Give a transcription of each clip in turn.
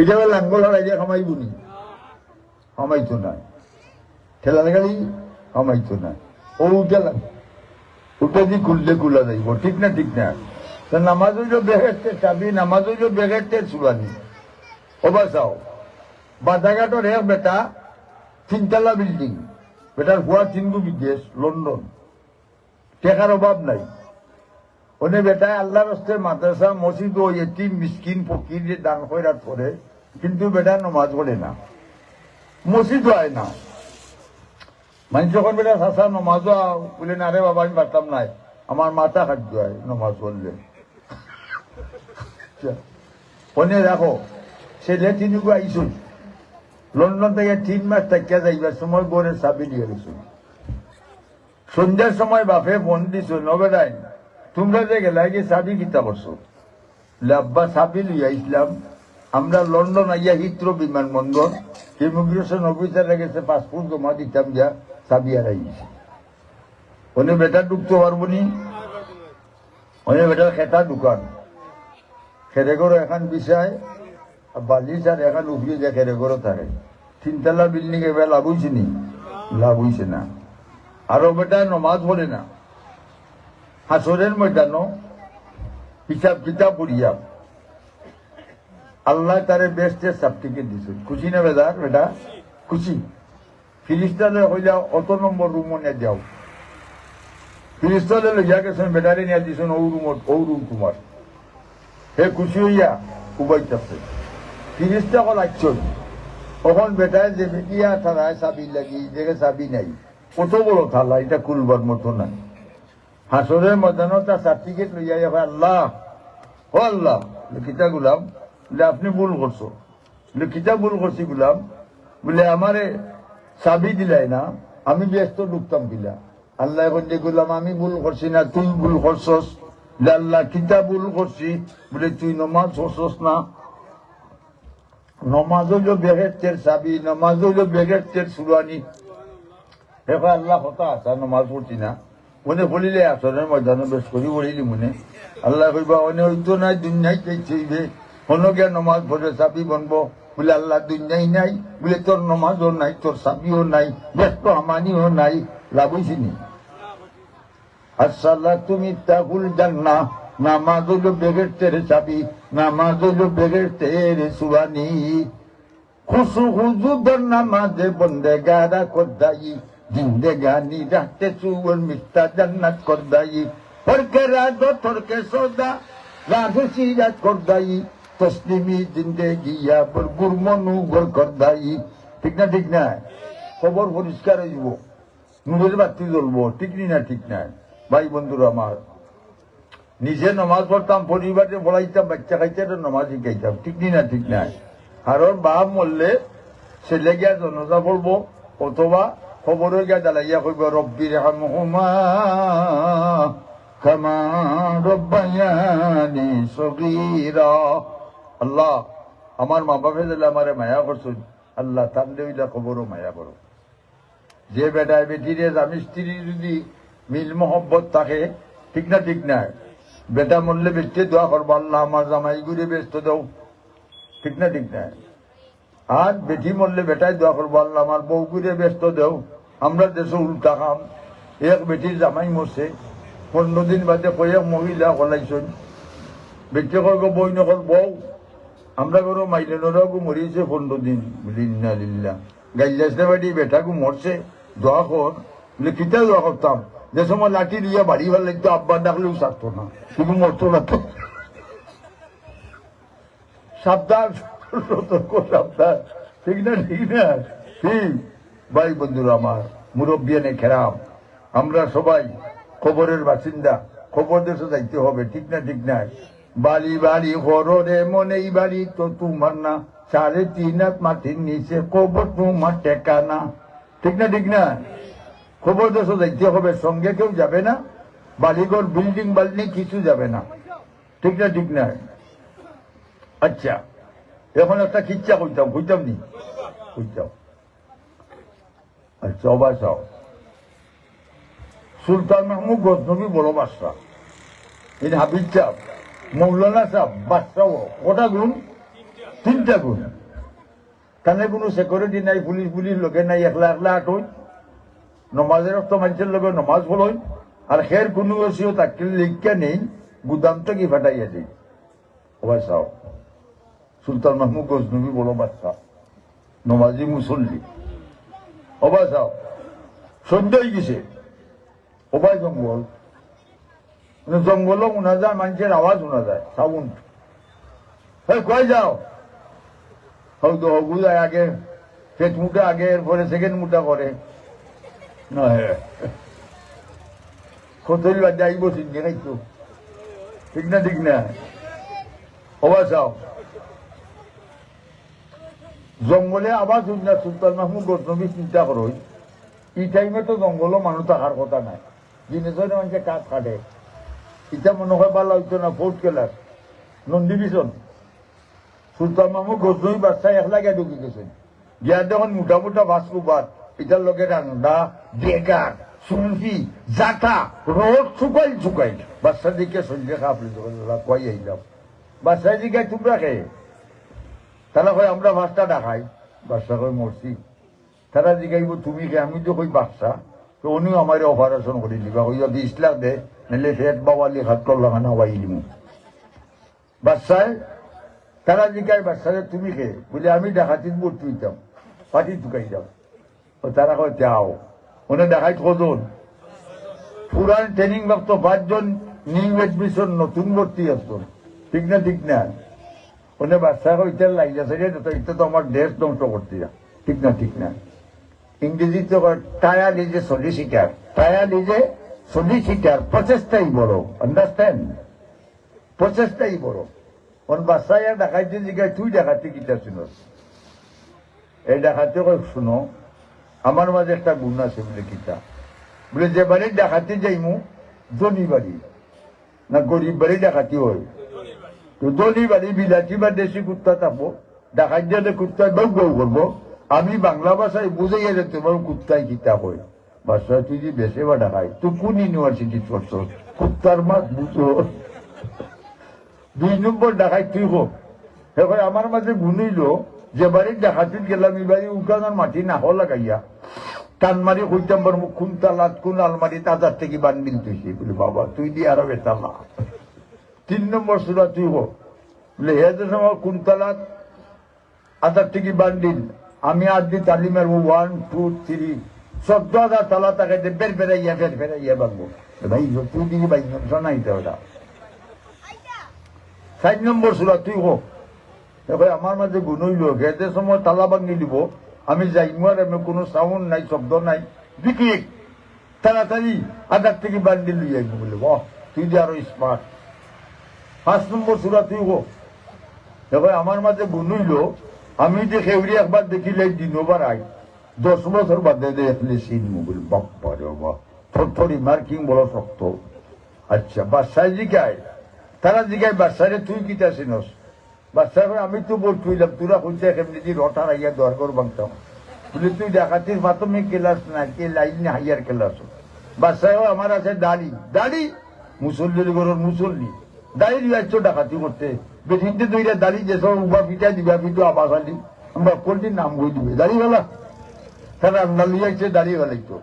এটা লাঙ্গল হলাই দিয়ে খামাইব নি? খামাইতো না। ঠেলা গাড়ি খামাইতো না। ও উঠে উঠে দি খুললে খুলা যাইব। ঠিক না ঠিক না? তা নামাজ হইল বেগেরতে চাবি, নামাজ হইল বেগেরতে চুলানি। ওবা চাও বাধাঘাটর এক বেটা, তিনতলা বিল্ডিং। বেটার ভুয়া চিনগু বিদেশ, লন্ডন। টেকার অভাব নাই। ওনে বেটায় আল্লাহ রস্তে মাদ্রাসা, মসজিদ ও এটিম মিসকিন, ফকির যে দান খয়রাত করে কিন্তু বেটা নমাজ পড়ে না। মসজিদ হয় না। মানে যখন বেটা সাসা নমাজ বলে, না রে বাবা, আমি পারতাম নাই আমার মাথা খাদ্য হয় নমাজ পড়লে। ওনে দেখো, ছেলে তিনুকু আইসুন। লন্ডন থেকে তিন মাস থাকিয়া যাইবার সময় বোনের চাবি দিয়ে গেছিল সন্ধ্যার সময় বাপে ফোন দিছ নবেদাই তোমরা যে গেলা গিয়ে চাবি কিতা করছ? লাব্বা চাবি লইয়া ইসলাম আমরা লন্ডন আইয়া হিত্র বিমানবন্দর ইমিগ্রেশন অফিসারে গেছে পাসপোর্ট জমা দিতাম যা চাবি আর আইছে ওনে বেটা ঢুকতে পারব নি? ওনে বেটার খেতা দোকান খেরেগর এখন বিষয় বালিশ আর এখন উঠিয়ে যায় খেরেগরও থাকে। তিনতলা বিল্ডিং এবার লাভ হয়েছে নি? লাভ হয়েছে না। আরও বেটা নমাজ পড়ে না। হাসরের ময়দানো হিসাব কিতাব পড়িয়া আল্লাহ তারে বেস্টের সার্টিফিকেট দিছে। খুশি না বেদার বেটা? খুশি। ফিলিস্তালে হইলা অত নম্বর রুম নিয়ে যাও। ফিলিস্তালে লইয়া গেছেন, বেটারে নিয়ে দিছেন ও রুম ও রুম তোমার হে খুশি হইয়া উবাইতাছে ফিরিস্তা কল আইছন তখন বেটায় যে বেটিয়া থানায় চাবি লাগি দেখে চাবি নাই। কত বড় থালা, এটা খুলবার মতো নাই। হাসরের ময়দানো তার সার্টিফিকেট লইয়া আল্লাহ, ও আল্লাহ লিখিতা গুলাম? বলে আপনি ভুল করছ। লিখিতা ভুল করছি গুলাম? বলে, আমারে চাবি দিলাই না, আমি ব্যস্ত ঢুকতাম দিলা আল্লাহ এখন যে গুলাম আমি ভুল করছি না, তুই ভুল করছস। বলে, আল্লাহ কিতা ভুল করছি? বলে, তুই নমাজ পড়ছস না। নমাজ হইল বেগের তের চাবি, নমাজ হইল বেগের তের সুরানি এখন আল্লাহ কথা আসা নমাজ পড়ছি না। মনে বলিলে আসনের ময়দানে বেশ করি বলিলি মনে। আল্লাহ কইবা অনে হইতো নাই দুনিয়াই চাইছে হনকে নমাজ পড়ে চাবি বনবো। বলে আল্লাহ দুনিয়াই নাই। বলে তোর নমাজও নাই, তোর চাবিও নাই, ব্যস্ত আমানিও নাই। লাভ আসাল্লাহ তুমি তাকুল জান্না নামাজ হইল বেগের তেরে চাবি নামাজ হইল বেগের তেরে সুবানি। খুশু খুজু দর নামাজে বন্দে গারা করদাই, জিন্দেগানি রাখতে সুবন মিষ্টা জান্নাত করদাই। ফরকে রাগ, ফরকে সদা রাধু সিরাত করদাই। তসলিমি জিন্দেগিয়া পর গুরমনু গর করদাই ঠিক না ঠিক না? খবর পরিষ্কার হইব। নুরের বাতি জ্বলব, ঠিক নি না, ঠিক না? ভাই বন্ধুরা আমার, নিজে নমাজ পড়তাম, পরিবারে বলাইতাম, বাচ্চা খাইতে নমাজ শিখাইতাম, ঠিক নি না, ঠিক নাই কারণ বাপ মরলে ছেলে গিয়া জনজা পড়ব, অথবা খবরে গিয়া দালাইয়া কইব রব্বির হামহুমা কামা রব্বায়ানি সগীরা। আল্লাহ, আমার মা বাপে দিলে আমারে মায়া করছুন, আল্লাহ তান দেইলা খবরও মায়া করো। যে বেটায় বেটিরে স্বামী স্ত্রী যদি মিল মহব্বত থাকে, ঠিক না ঠিক না, বেটা মরলে বেটে দোয়া করব, আল্লাহ আমার জামাই ঘুরে ব্যস্ত দাও, ঠিক না ঠিক না। আর বেটি মরলে বেটাই দোয়া করব, আল্লাহ আমার বউ ঘুরে ব্যস্ত দেও, আমরা দেশে উল্টা খাম এক বেটির জামাই মরছে, পনেরো দিন বাদে কয়েক মহিলা কলাইছন বেটে কয়েক বই নকল বউ আমরা কোনো মাইলেনরাও গো মরিয়েছে, পনেরো দিন। লিল্লা লিল্লা গাইলাসে বাড়ি, বেটাকে মরছে। দোয়া কর। বলে, কিতা দোয়া করতাম? যে সময় লাঠি দিয়ে বাড়ি ভালো লাগতো, আব্বা ডাকলেও থাকতো না। শুধু মরতো না তো। সাবধান, সতর্ক, সাবধান। ঠিক না ঠিক না? ঠিক ভাই বন্ধুরা আমার মুরব্বিয়ানে খেরাম। আমরা সবাই খবরের বাসিন্দা। খবর দেশে যাইতে হবে, ঠিক না ঠিক না? বাড়ি বাড়ি হরে মনেই বাড়ি তো তোমার না। সাড়ে তিন হাত মাটির নিচে কবর তোমার টেকানা। ঠিক না ঠিক না? খবর দেশে যাইতে হবে, সঙ্গে কেউ যাবে না। বাড়িঘর বিল্ডিং বাল্ডিং কিছু যাবে না। ঠিক না ঠিক না? আচ্ছা এখন একটা খিচ্ছা কইতাম কইতাম নি? আচ্ছা সুলতান মাহমুদ গজনবী বড় বাদশাহ ইন হাবিজ সাহ মৌলানা সাহ বাদশাহ, কটা গুণ? তিনটা গুণ। কানে কোনো সিকিউরিটি নাই, পুলিশ পুলিশ লগে নাই, একলা একলা আটই নমাজের তো মানুষের লগে নমাজ পড়ই। আর খের কোনো ওসিও তাকে লিখা নেই গুদামটা কি ফাটাইয়া দিই ওবাই চাও সুলতান মাহমুদ গজনবী বড় বাচ্চা নমাজি মুসল্লি ওবাই চাও সদ্য হয়ে গেছে। ওবাই জঙ্গল। জঙ্গলও শোনা যায়, মানুষের আওয়াজ শোনা যায় সাউন্ড কয় যাও? হয়তো হগু যায় আগে, পেট মুটা আগে, এরপরে সেকেন্ড মুটা করে। না হ্যাঁ কতই বাদে আইব চিন্তা খাইতো ঠিক না ঠিক না? হবা চাও জঙ্গলে আবার শুননা সুলতান মাহমুদ গৌতমী চিন্তা করো এই টাইমে তো জঙ্গলও মানুষ থাকার কথা নাই। জিনিসের মানুষে কাঠ কাটে। ইটা মনে হয় ভালো হইতো না fourth class non division. Sultan Mahmud Gautami বাচ্চা একলা গিয়ে ঢুকে গেছেন গিয়া দেখুন মোটা মোটা ভাস্কুবাদ এটার লগে রান্না বেগার সুলফি জাটা রোড শুকাই শুকাই বাচ্চা দিকে সন্ধ্যে খাপলি কই আইলাম বাচ্চা দিকে তোমরা খেয়ে তারা কয়, আমরা বাচ্চা ডাকাই বাচ্চা কয় মরছি তারা জিগাইব তুমি কে আমি তো কই বাচ্চা তো উনিও আমার অপারেশন করে দিবা কইয়া বিশ লাখ দে নাহলে ফেট বাবালি হাত কর লাগানো হওয়াই দিমু বাচ্চায় তারা জিগাই বাচ্চারে তুমি কে বলে আমি ডাকাতিত ভর্তি হইতাম পাটি ঢুকাই যাও ও তারা কয় যাও ওনে দেখাই কজন পুরান ট্রেনিং প্রাপ্ত পাঁচজন নিউ এডমিশন নতুন ভর্তি আসতো ঠিক না ঠিক না ওনে বাচ্চা কইতে লাগিয়েছে রে তো এটা তো আমার দেশ ধ্বংস করতে ঠিক না ঠিক না ইংরেজিতে tyre is a solicitor tyre is a solicitor প্রচেষ্টাই বড় আন্ডারস্ট্যান্ড প্রচেষ্টাই বড়। ওন বাচ্চায় দেখাইতে জিগায় তুই দেখাতে কিটা শুনোস? এই কয়, শুনো, আমার মাঝে একটা গুণ আছে বলে কিতা। বলে, যে বাড়ি ডাকাতি যাইমু, ধনী বাড়ি। না, গরিব বাড়ি ডাকাতি হয়। তো ধনী বাড়ি, বিলাতি বা দেশি কুত্তা থাকব ডাকাত দিলে কুত্তায় বউ বউ করব। আমি বাংলা ভাষায় বুঝাইয়া যেতে পারব কুত্তায় কিতা হয় বাসা তুই যে বেশে বা ডাকাই তুই কোন ইউনিভার্সিটি পড়ছ? কুত্তার মাছ বুঝো দুই নম্বর ডাকাই তুই হোক এখন আমার মাঝে গুনিল যে বাড়ির ডাকাতিত গেলাম, এই বাড়ি মাটি না হল লাগাইয়া টান মারি কইতাম পারব কোন তালাত কোন আলমারি তাজার থেকে বান্ডিল তুইছি বলে, বাবা, তুই দিয়ে আরও বেতালা তিন নম্বর সুরা তুই হোক বলে, হে যে সময় আধার থেকে বান্ডিল আমি আর দি তালিমের ওয়ান টু থ্রি চোদ্দ হাজার তালা তাকে বের বেড়াইয়া বের বেড়াইয়া বাঁধবো। ভাই তুই দিকে ভাই শোনাইতে ওটা চার নম্বর সুরা, তুই হোক এবার আমার মাঝে গুণ হইল হেতে সময় তালা ভাঙি দিব। আমি যাইমু আর আমি কোনো সাউন্ড নাই, শব্দ নাই। ক্লিক তাড়াতাড়ি আধার থেকে বান্ডিল লই আইব বলে। বাহ, তুই যে আরও স্মার্ট পাঁচ নম্বর সুরা, তুই হোক এবার আমার মাঝে গুণ হইল আমি যে খেউরি একবার দেখিলে দিনবার আই দশ বছর বাদে দেখলে চিনমু বলি বাপ্পা বাবা থরথরি মার্কিং বড় শক্ত। আচ্ছা বাসায় জিগায় তারা জিগায় বাসারে তুই কিতা চিনস? করে আমি তো বলতে হইলাম তোরা কইতে কেমনি যে রটার আইয়া দর কর বাংতাম। বলে, তুই ডাকাতির প্রাথমিক ক্লাস না, কে লাইন হাইয়ার ক্লাস। বাচ্চা আমার আছে দাড়ি। দাড়ি? মুসল্লি গরুর মুসল্লি। দাড়ি দিয়াচ্ছ ডাকাতি করতে। বেঠিনতে দুইটা দাড়ি, যে সব উবা পিঠা দিবা পিঠু আবাস আলি আমরা পোল্ট্রির নাম বই দিবে? দাড়ি বেলা তারা রান্না লিয়াইছে দাড়ি বেলাইতো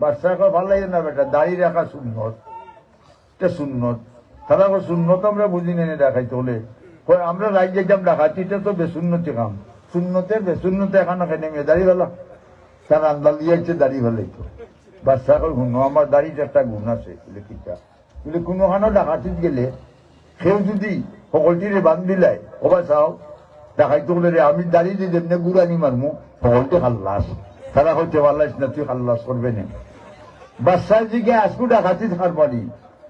বাচ্চা ভালো লাগে না বেটা? দাড়ি রাখা সুন্নত। এটা সুন্নত। তারা সুন্নত আমরা বুঝি নেনে দেখাইতে হলে। আমরা রাজ্যে যাম ডাকাতি, এটা তো বেসুন্নতি কাম। শূন্যতের বেসুন্নতে এখন দাঁড়িয়ে গেল। তার আন্দাল দিয়েছে দাঁড়িয়ে ফেলাই তো বাচ্চা কই গুণ আমার দাড়িতে একটা গুণ আছে। বলে, কিটা? বলে কোনোখানো ডাকাতিত গেলে সেও যদি সকলটিরে বান দিলাই। কবা চাও ডাকাইতে বলে রে আমি দাঁড়িয়ে দিয়ে যেমনি গুড়ানি মারমু, সকলটি খাল্লাস। তারা হইতে পারলাইস না, তুই খাল্লাস করবে না। বাচ্চার দিকে আসু ডাকাতি থাকার বাড়ি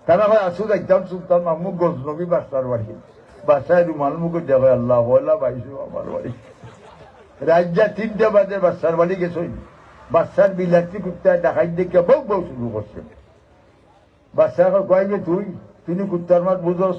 তারা হয় আসু দেখতাম সুলতান মাহমুদ গজনবী বাচ্চার বাড়ি। বাসায় রুমাল মুখে যাবে আল্লাহ বলা পাইছো আমার বাড়ি। রাজ্যা তিনটা বাজে বাচ্চার বাড়ি গেছে বাচ্চার বিলাতি কুত্তায় ডাকাই দেখে বউ বউ শুরু করছে। বাচ্চা কয় যে তুই? তুমি কুত্তার মাছ বুঝোস?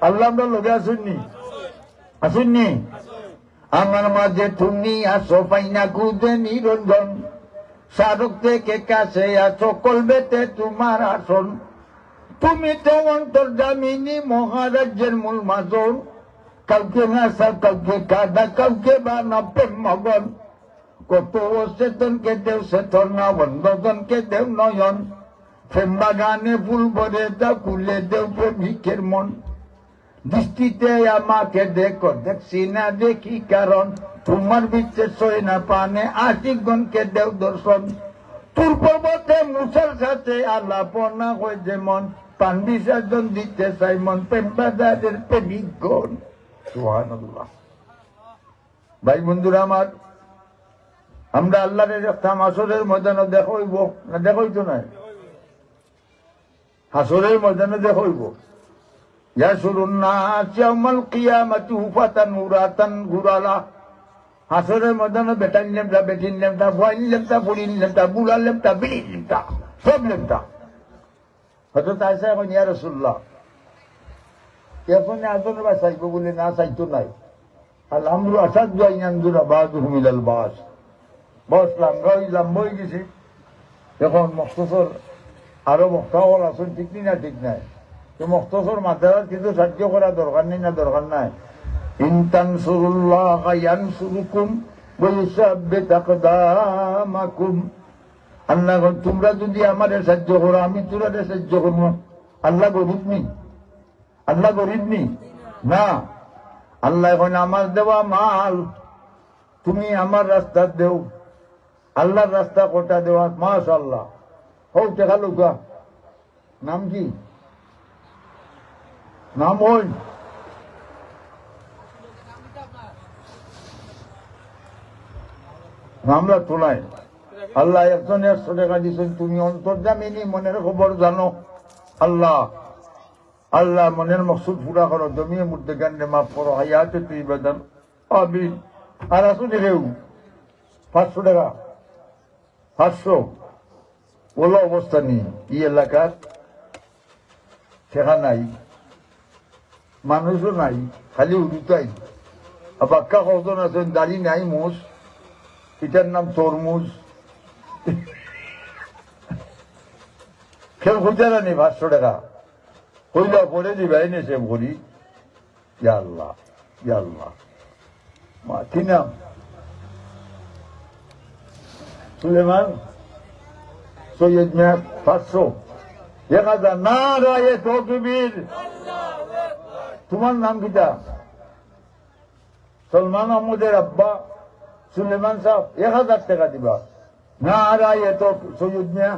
আল্লাহ আমরা লোকে আসুননি? আসুননি? আমার মাঝে তুমি আসো, পাইনা কুদে নিরঞ্জন। শাহরুখ থেকে কাছে আছো কলবেতে তোমার আসন। তুমি তো অন্তর্জামিনী মহারাজ্যের মূল মাজন। কাউকে নাসা, কাউকে কাদা, কাউকে বানা প্রেম মগন। কত চেতনকে দেও চেতন না বন্ধজনকে দেও নয়ন। প্রেম বাগানে ফুল ভরে দাও কুলে দেও প্রেমিকের মন। দৃষ্টিতে আমাকে দেখো, দেখছি না দেখি কারণ তোমার বিচ্ছে সই না পানে আশিকগণকে দেও দর্শন। তোর পর্বতে মুসার সাথে আলাপনা হয় যেমন, পান দিতে চাই মন, প্রেম বাজারের প্রেমিকগণ। ভাই বন্ধুরা আমার, আমরা আল্লাহরের একটা আসরের ময়দানে দেখইব না দেখইতো না হাসরের ময়দানে দেখইব। হাসরের ময়দানে বেটাইন লেমটা বেটিন লেমটা ভয়েন লেমটা বুড়িন লেমটা বুড়া লেমটা বিড়িন লেমটা সব লেমটা হয়তো তাই সে এখন ইয়া রসুল্লাহ এখন বা চাইব বলে না চাইতো নাই আলহামদুল আসাদ জাইনান্দুর আবাদ হুমিলাল বাস বসলাম রইলাম বই গেছি এখন মক্তসর আরও বক্তাওয়াল আসুন ঠিক নি ঠিক নাই মক্তসর মাথার কিন্তু সাহায্য করা দরকার নেই, না দরকার নাই। ইনতানসুরুল্লাহ ইয়ানসুরুকুম ওয়াইসাব্বিত আকদামাকুম আল্লাহ তোমরা যদি আমারে সাহায্য করো, আমি তোরারে সাহায্য করব। আল্লাহ গরিব নি? আল্লাহ গরিব নি? না। আল্লাহ এখন আমার দেওয়া মাল, তুমি আমার রাস্তা দেও। আল্লাহর রাস্তা কোটা দেওয়া? মাস আল্লাহ হও টেকা লোকা নাম কি? নাম ওই মামলা তোলায়। আল্লাহ একজন একশো টাকা দিচ্ছেন তুমি অন্তর্জামিনী মনের খবর জানো। আল্লাহ আল্লাহ মনের মকসুদ পুরা করো, জমিয়ে মধ্যে গান্ডে মাফ করো হাইয়াতে তুই বেদন। আবিন আর আসুন রেউ পাঁচশো টাকা। পাঁচশো। ওলো অবস্থা নেই। এই এলাকার ঠেকা নাই মানুষও নাই খালি উড়ুতাই বাক্কা কজন আছেন দাড়ি নাই মোষ এটার নাম তরমুজ কেউ খুঁজে না পাঁচশো টাকা কইলা পরে দিবাই নে সে ভরি ইয়া আল্লাহ ইয়া আল্লাহ মা কি নাম সুলেমান সৈয়দ মিয়া পাঁচশো এক হাজার না রায়ে তকবীর তোমার নাম কিটা সলমান আহমদের আব্বা সুলেমান সাহেব এক হাজার টাকা দিবা। না রায়ে তো সৈয়দ মিয়া।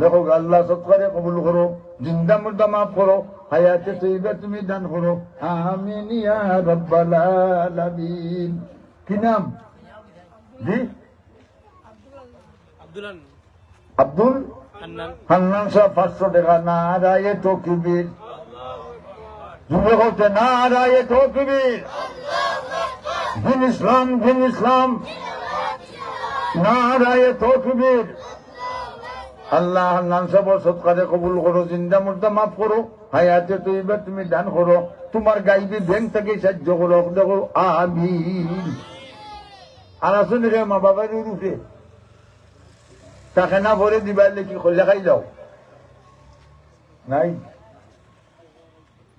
দেখো আল্লাহ সব করে কবুল করো জিন্দা মুর্দা মাফ করো হায়াতে তৈবা তুমি দান করো। আমিন ইয়া রব্বাল আলামিন। কি নাম? জি? আব্দুল হান্নান। সাহেব পাঁচশো টাকা। না রায়ে তো কিবির যুবে বলতে না রায়ে কিবির দিন ইসলাম দিন ইসলাম। না রায়ে তো কিবির আল্লাহ হান্নান সাহেব সৎকারে কবুল করো, জিন্দা মুর্দা মাফ করো, হায়াতে তৈবা তুমি দান করো, তোমার গাইবি ব্যাংক থেকে সাহায্য করো দেখো আমিন। আর আসুন রে মা বাবার উঠে তাকে না ভরে দিবার করলে খাই যাও। নাই?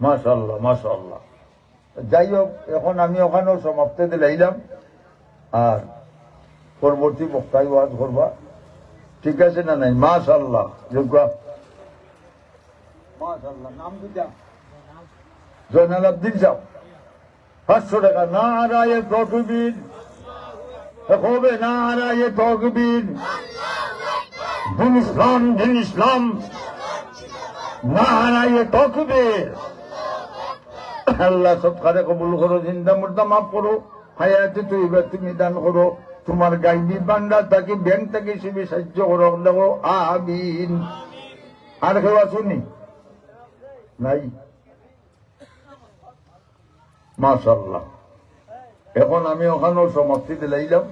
মাশাল্লাহ মাশাল্লাহ যাই হোক এখন আমি ওখানেও সমাপ্তি দিলাইলাম আর পরবর্তী বক্তায় ওয়াজ করবা। ঠিক আছে না নাই? মাশাল্লাহ যোগ্য। মাশাল্লাহ নাম দিটা জয়নাল আব্দিন সাহ পাঁচশো টাকা। না রায়ে তকবীর। হবে না রায়ে তকবীর। দিন ইসলাম দিন ইসলাম। নারায়ে তকবীর। আল্লাহ সব কারে কবুল করো, জিন্দা মুর্দা মাফ করো, হায়াতে তুই তুমি দান করো, তোমার গাইবি বান্ডার তাকে ব্যাংক থেকে হিসেবে সাহায্য করো, দেখো, আমিন। আর কেউ আসুনি? নাই। মাশাল্লাহ এখন আমি ওখানেও সমাপ্তি দিলাইলাম।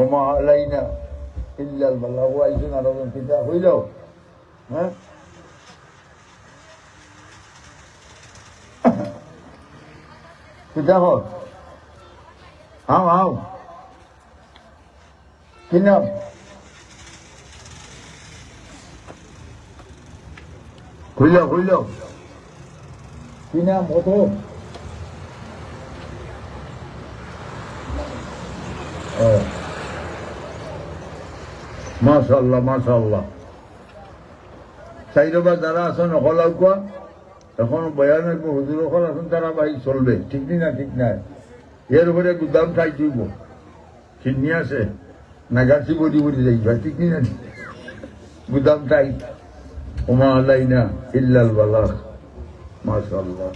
ওমা আলাইনা ইল্লাল বাল্লাহ আইসুন আরও পিতা হইল? হ্যাঁ? হর আও আও কি নাম? হইল হইল কি নাম ওঠো মাশাল্লাহ মাশাল্লাহ চাইরবা যারা আছেন অকলাও কোয়া এখন বয়ান হুজুর এখন এখন তারা ভাই চলবে। ঠিক নি ঠিক নাই? এর উপরে গুদাম ঠাই দিব চিনি আছে নাগাছি বডি বডি যাই। ভাই, ঠিক নি গুদাম ঠাই। ওমা আলাইনা ইল্লাল বালাগ। মাশাল্লাহ